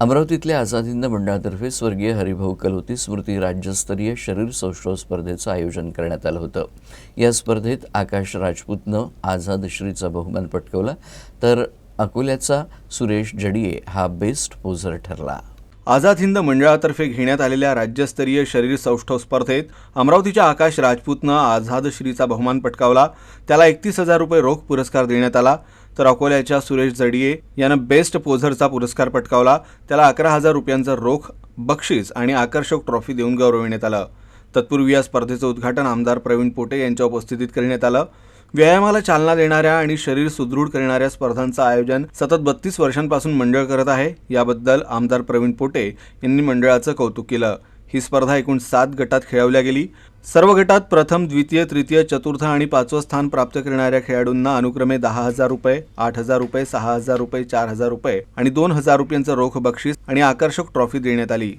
अमरावतीतल्या आझाद हिंद मंडळातर्फे स्वर्गीय हरिभाऊ कलोती स्मृती राज्यस्तरीय शरीर सौष्ठव स्पर्धेचं आयोजन करण्यात आलं होतं. या स्पर्धेत आकाश राजपूतनं आझाद श्रीचा बहुमान पटकवला तर अकोल्याचा सुरेश जडिये हा बेस्ट पोझर ठरला. आझाद हिंद मंडळातर्फे घेण्यात आलेल्या राज्यस्तरीय शरीर सौष्ठव स्पर्धेत अमरावतीच्या आकाश राजपूतनं आझाद श्रीचा बहुमान पटकावला. त्याला एकतीस हजार रुपये रोख पुरस्कार देण्यात आला. तर अकोल्याच्या सुरेश जडिये यानं बेस्ट पोझरचा पुरस्कार पटकावला. त्याला अकरा हजार रुपयांचं रोख बक्षीस आणि आकर्षक ट्रॉफी देऊन गौरविण्यात आलं. तत्पूर्वी या स्पर्धेचं उद्घाटन आमदार प्रवीण पोटे यांच्या उपस्थितीत करण्यात आलं. व्यायामाला चालना देणाऱ्या आणि शरीर सुदृढ करणाऱ्या स्पर्धांचं आयोजन सतत बत्तीस वर्षांपासून मंडळ करत आहे. याबद्दल आमदार प्रवीण पोटे यांनी मंडळाचं कौतुक केलं. ही स्पर्धा एकूण सात गटात खेळवल्या गेली. सर्व गटात प्रथम द्वितीय तृतीय चतुर्थ आणि पाचवं स्थान प्राप्त करणाऱ्या खेळाडूंना अनुक्रमे दहा हजार रुपये आठ हजार रुपये सहा हजार रुपये चार हजार रुपये आणि दोन हजार रुपयांचं रोख बक्षीस आणि आकर्षक ट्रॉफी देण्यात आली.